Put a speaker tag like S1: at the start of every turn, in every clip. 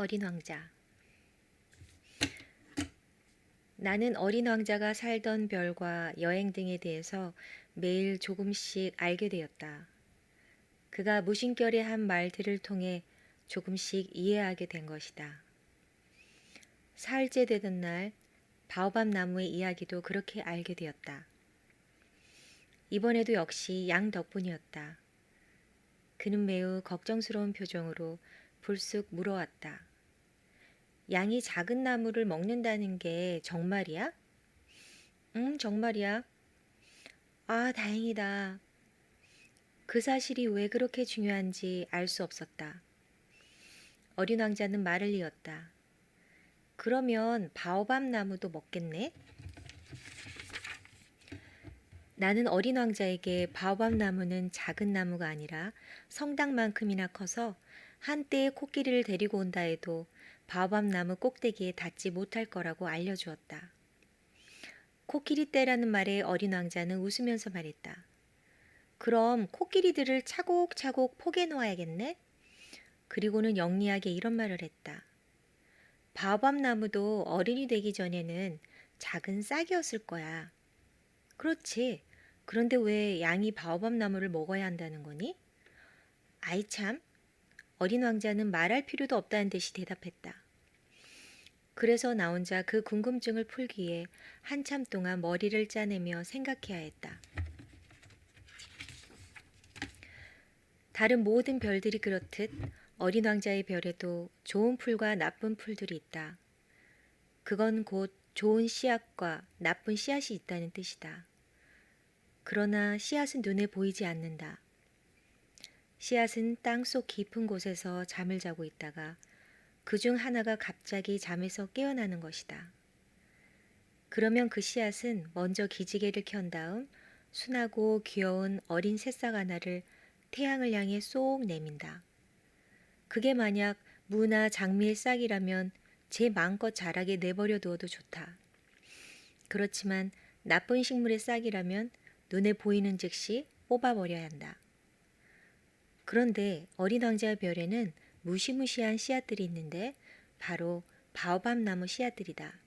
S1: 어린 왕자 나는 어린 왕자가 살던 별과 여행 등에 대해서 매일 조금씩 알게 되었다. 그가 무심결에 한 말들을 통해 조금씩 이해하게 된 것이다. 사흘째 되던 날 바오밥 나무의 이야기도 그렇게 알게 되었다. 이번에도 역시 양 덕분이었다. 그는 매우 걱정스러운 표정으로 불쑥 물어왔다. 양이 작은 나무를 먹는다는 게 정말이야? 응, 정말이야. 아, 다행이다. 그 사실이 왜 그렇게 중요한지 알 수 없었다. 어린 왕자는 말을 이었다. 그러면 바오밥 나무도 먹겠네? 나는 어린 왕자에게 바오밥 나무는 작은 나무가 아니라 성당만큼이나 커서 한때의 코끼리를 데리고 온다 해도 바오밥 나무 꼭대기에 닿지 못할 거라고 알려주었다. 코끼리 떼라는 말에 어린 왕자는 웃으면서 말했다. 그럼 코끼리들을 차곡차곡 포개 놓아야겠네? 그리고는 영리하게 이런 말을 했다. 바오밥 나무도 어린이 되기 전에는 작은 싹이었을 거야. 그렇지. 그런데 왜 양이 바오밥 나무를 먹어야 한다는 거니? 아이 참. 어린 왕자는 말할 필요도 없다는 듯이 대답했다. 그래서 나 혼자 그 궁금증을 풀기 위해 한참 동안 머리를 짜내며 생각해야 했다. 다른 모든 별들이 그렇듯 어린 왕자의 별에도 좋은 풀과 나쁜 풀들이 있다. 그건 곧 좋은 씨앗과 나쁜 씨앗이 있다는 뜻이다. 그러나 씨앗은 눈에 보이지 않는다. 씨앗은 땅 속 깊은 곳에서 잠을 자고 있다가 그 중 하나가 갑자기 잠에서 깨어나는 것이다. 그러면 그 씨앗은 먼저 기지개를 켠 다음 순하고 귀여운 어린 새싹 하나를 태양을 향해 쏙 내민다. 그게 만약 무나 장미의 싹이라면 제 마음껏 자라게 내버려 두어도 좋다. 그렇지만 나쁜 식물의 싹이라면 눈에 보이는 즉시 뽑아버려야 한다. 그런데 어린 왕자의 별에는 무시무시한 씨앗들이 있는데 바로 바오밥 나무 씨앗들이다.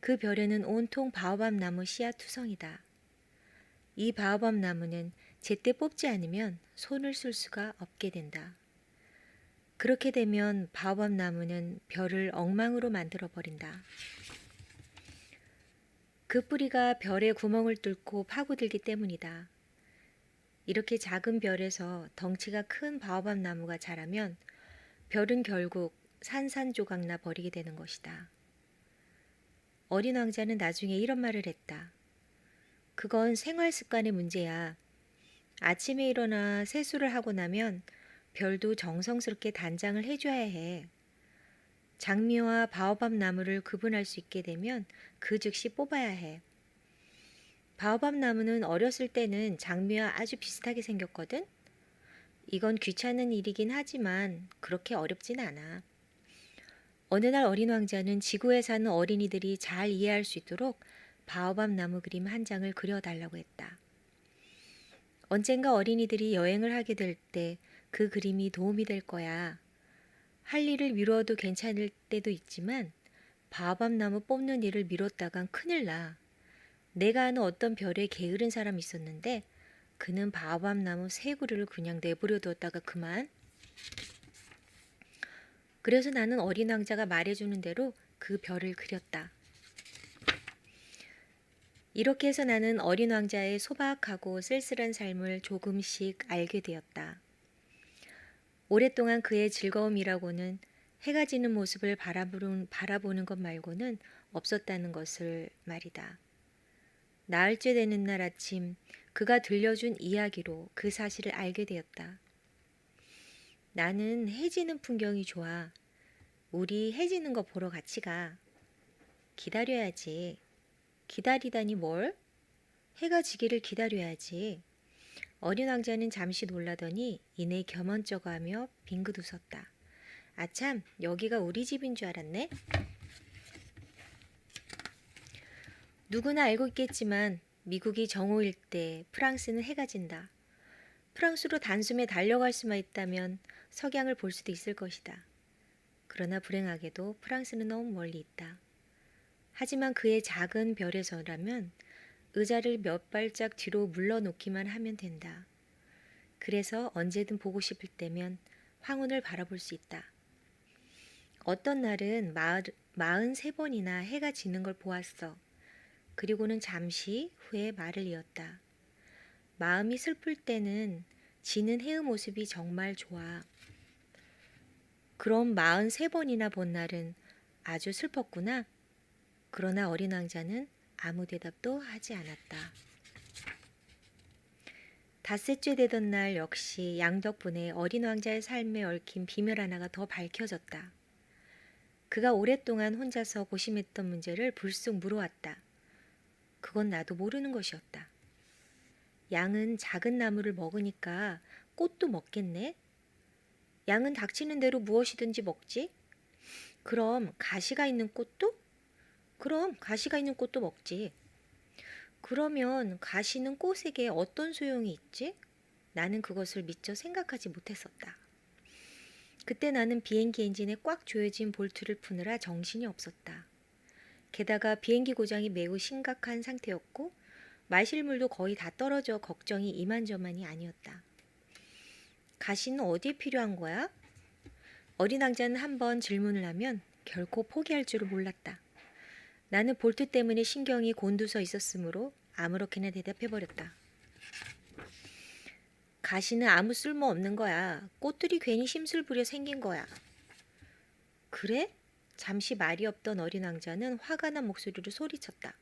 S1: 그 별에는 온통 바오밥 나무 씨앗 투성이다. 이 바오밥 나무는 제때 뽑지 않으면 손을 쓸 수가 없게 된다. 그렇게 되면 바오밥 나무는 별을 엉망으로 만들어 버린다. 그 뿌리가 별의 구멍을 뚫고 파고들기 때문이다. 이렇게 작은 별에서 덩치가 큰 바오밥 나무가 자라면 별은 결국 산산조각 나 버리게 되는 것이다. 어린 왕자는 나중에 이런 말을 했다. 그건 생활 습관의 문제야. 아침에 일어나 세수를 하고 나면 별도 정성스럽게 단장을 해줘야 해. 장미와 바오밥 나무를 구분할 수 있게 되면 그 즉시 뽑아야 해. 바오밥 나무는 어렸을 때는 장미와 아주 비슷하게 생겼거든? 이건 귀찮은 일이긴 하지만 그렇게 어렵진 않아. 어느 날 어린 왕자는 지구에 사는 어린이들이 잘 이해할 수 있도록 바오밥 나무 그림 한 장을 그려달라고 했다. 언젠가 어린이들이 여행을 하게 될 때 그 그림이 도움이 될 거야. 할 일을 미뤄도 괜찮을 때도 있지만 바오밥 나무 뽑는 일을 미뤘다간 큰일 나. 내가 아는 어떤 별에 게으른 사람이 있었는데 그는 바오밥 나무 세 그루를 그냥 내버려 두었다가 그만. 그래서 나는 어린 왕자가 말해주는 대로 그 별을 그렸다. 이렇게 해서 나는 어린 왕자의 소박하고 쓸쓸한 삶을 조금씩 알게 되었다. 오랫동안 그의 즐거움이라고는 해가 지는 모습을 바라보는, 바라보는 것 말고는 없었다는 것을 말이다. 나흘째 되는 날 아침 그가 들려준 이야기로 그 사실을 알게 되었다. 나는 해지는 풍경이 좋아. 우리 해지는 거 보러 같이 가. 기다려야지. 기다리다니 뭘? 해가 지기를 기다려야지. 어린 왕자는 잠시 놀라더니 이내 겸언쩍어하며 빙긋 웃었다. 아참, 여기가 우리 집인 줄 알았네. 누구나 알고 있겠지만 미국이 정오일 때 프랑스는 해가 진다. 프랑스로 단숨에 달려갈 수만 있다면 석양을 볼 수도 있을 것이다. 그러나 불행하게도 프랑스는 너무 멀리 있다. 하지만 그의 작은 별에서라면 의자를 몇 발짝 뒤로 물러놓기만 하면 된다. 그래서 언제든 보고 싶을 때면 황혼을 바라볼 수 있다. 어떤 날은 마흔 세 번이나 해가 지는 걸 보았어. 그리고는 잠시 후에 말을 이었다. 마음이 슬플 때는 지는 해의 모습이 정말 좋아. 그럼 마흔 세 번이나 본 날은 아주 슬펐구나. 그러나 어린 왕자는 아무 대답도 하지 않았다. 닷새째 되던 날 역시 양 덕분에 어린 왕자의 삶에 얽힌 비밀 하나가 더 밝혀졌다. 그가 오랫동안 혼자서 고심했던 문제를 불쑥 물어왔다. 그건 나도 모르는 것이었다. 양은 작은 나무를 먹으니까 꽃도 먹겠네? 양은 닥치는 대로 무엇이든지 먹지? 그럼 가시가 있는 꽃도? 그럼 가시가 있는 꽃도 먹지. 그러면 가시는 꽃에게 어떤 소용이 있지? 나는 그것을 미처 생각하지 못했었다. 그때 나는 비행기 엔진에 꽉 조여진 볼트를 푸느라 정신이 없었다. 게다가 비행기 고장이 매우 심각한 상태였고 마실 물도 거의 다 떨어져 걱정이 이만저만이 아니었다. 가시는 어디에 필요한 거야? 어린 왕자는 한번 질문을 하면 결코 포기할 줄을 몰랐다. 나는 볼트 때문에 신경이 곤두서 있었으므로 아무렇게나 대답해버렸다. 가시는 아무 쓸모 없는 거야. 꽃들이 괜히 심술 부려 생긴 거야. 그래? 잠시 말이 없던 어린 왕자는 화가 난 목소리로 소리쳤다.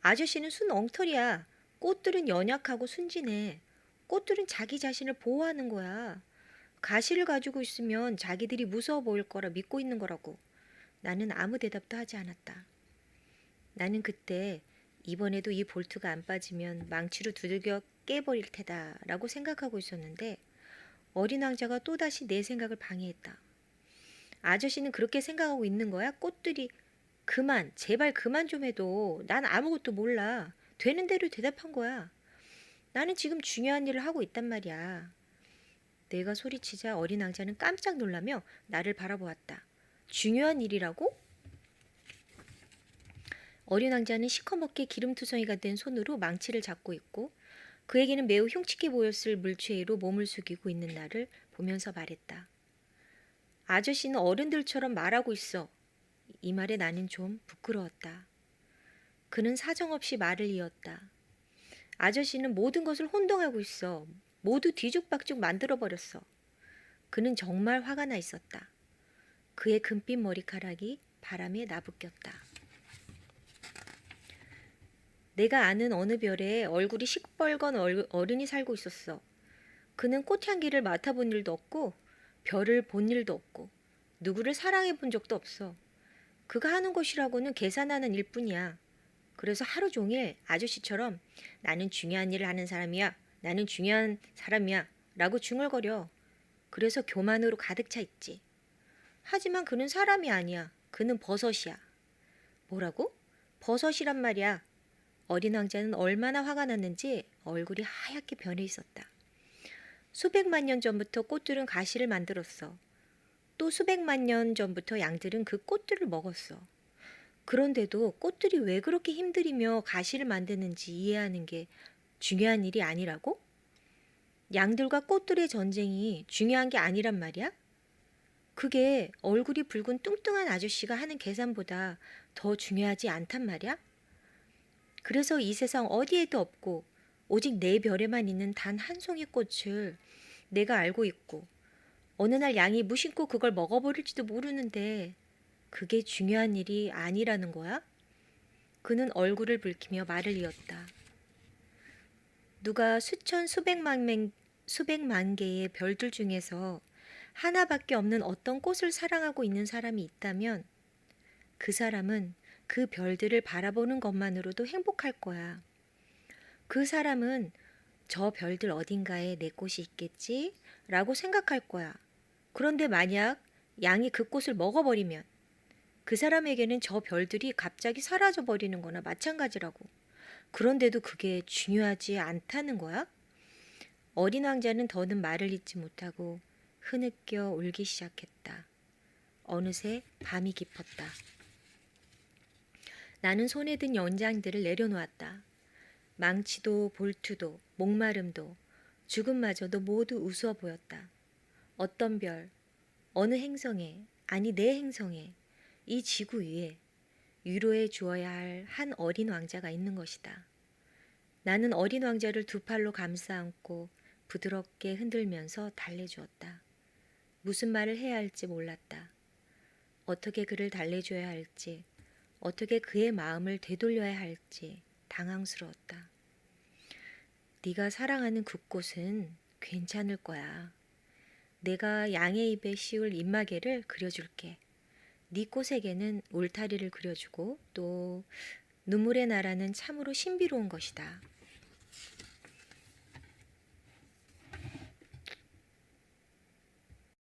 S1: 아저씨는 순 엉터리야. 꽃들은 연약하고 순진해. 꽃들은 자기 자신을 보호하는 거야. 가시를 가지고 있으면 자기들이 무서워 보일 거라 믿고 있는 거라고. 나는 아무 대답도 하지 않았다. 나는 그때 이번에도 이 볼트가 안 빠지면 망치로 두들겨 깨버릴 테다라고 생각하고 있었는데 어린 왕자가 또다시 내 생각을 방해했다. 아저씨는 그렇게 생각하고 있는 거야? 꽃들이 그만 제발 그만 좀 해도 난 아무것도 몰라. 되는 대로 대답한 거야. 나는 지금 중요한 일을 하고 있단 말이야. 내가 소리치자 어린 왕자는 깜짝 놀라며 나를 바라보았다. 중요한 일이라고? 어린 왕자는 시커멓게 기름투성이가 된 손으로 망치를 잡고 있고 그에게는 매우 흉측해 보였을 물체로 몸을 숙이고 있는 나를 보면서 말했다. 아저씨는 어른들처럼 말하고 있어. 이 말에 나는 좀 부끄러웠다. 그는 사정없이 말을 이었다. 아저씨는 모든 것을 혼동하고 있어. 모두 뒤죽박죽 만들어버렸어. 그는 정말 화가 나 있었다. 그의 금빛 머리카락이 바람에 나부꼈다. 내가 아는 어느 별에 얼굴이 시뻘건 어른이 살고 있었어. 그는 꽃향기를 맡아본 일도 없고 별을 본 일도 없고 누구를 사랑해 본 적도 없어. 그가 하는 것이라고는 계산하는 일뿐이야. 그래서 하루 종일 아저씨처럼 나는 중요한 일을 하는 사람이야. 나는 중요한 사람이야. 라고 중얼거려. 그래서 교만으로 가득 차 있지. 하지만 그는 사람이 아니야. 그는 버섯이야. 뭐라고? 버섯이란 말이야. 어린 왕자는 얼마나 화가 났는지 얼굴이 하얗게 변해 있었다. 수백만 년 전부터 꽃들은 가시를 만들었어. 또 수백만 년 전부터 양들은 그 꽃들을 먹었어. 그런데도 꽃들이 왜 그렇게 힘들이며 가시를 만드는지 이해하는 게 중요한 일이 아니라고? 양들과 꽃들의 전쟁이 중요한 게 아니란 말이야? 그게 얼굴이 붉은 뚱뚱한 아저씨가 하는 계산보다 더 중요하지 않단 말이야? 그래서 이 세상 어디에도 없고 오직 내 별에만 있는 단 한 송이 꽃을 내가 알고 있고 어느 날 양이 무심코 그걸 먹어버릴지도 모르는데 그게 중요한 일이 아니라는 거야? 그는 얼굴을 붉히며 말을 이었다. 누가 수천 수백만 명, 수백만 개의 별들 중에서 하나밖에 없는 어떤 꽃을 사랑하고 있는 사람이 있다면 그 사람은 그 별들을 바라보는 것만으로도 행복할 거야. 그 사람은 저 별들 어딘가에 내 꽃이 있겠지? 라고 생각할 거야. 그런데 만약 양이 그 꽃을 먹어버리면 그 사람에게는 저 별들이 갑자기 사라져 버리는 거나 마찬가지라고. 그런데도 그게 중요하지 않다는 거야? 어린 왕자는 더는 말을 잇지 못하고 흐느껴 울기 시작했다. 어느새 밤이 깊었다. 나는 손에 든 연장들을 내려놓았다. 망치도 볼투도 목마름도 죽음마저도 모두 우스워 보였다. 어떤 별, 어느 행성에, 아니 내 행성에, 이 지구 위에 위로해 주어야 할 한 어린 왕자가 있는 것이다. 나는 어린 왕자를 두 팔로 감싸 안고 부드럽게 흔들면서 달래주었다. 무슨 말을 해야 할지 몰랐다. 어떻게 그를 달래줘야 할지, 어떻게 그의 마음을 되돌려야 할지 당황스러웠다. 네가 사랑하는 그곳은 괜찮을 거야. 내가 양의 입에 씌울 입마개를 그려줄게. 네 꽃에게는 울타리를 그려주고 또 눈물의 나라는 참으로 신비로운 것이다.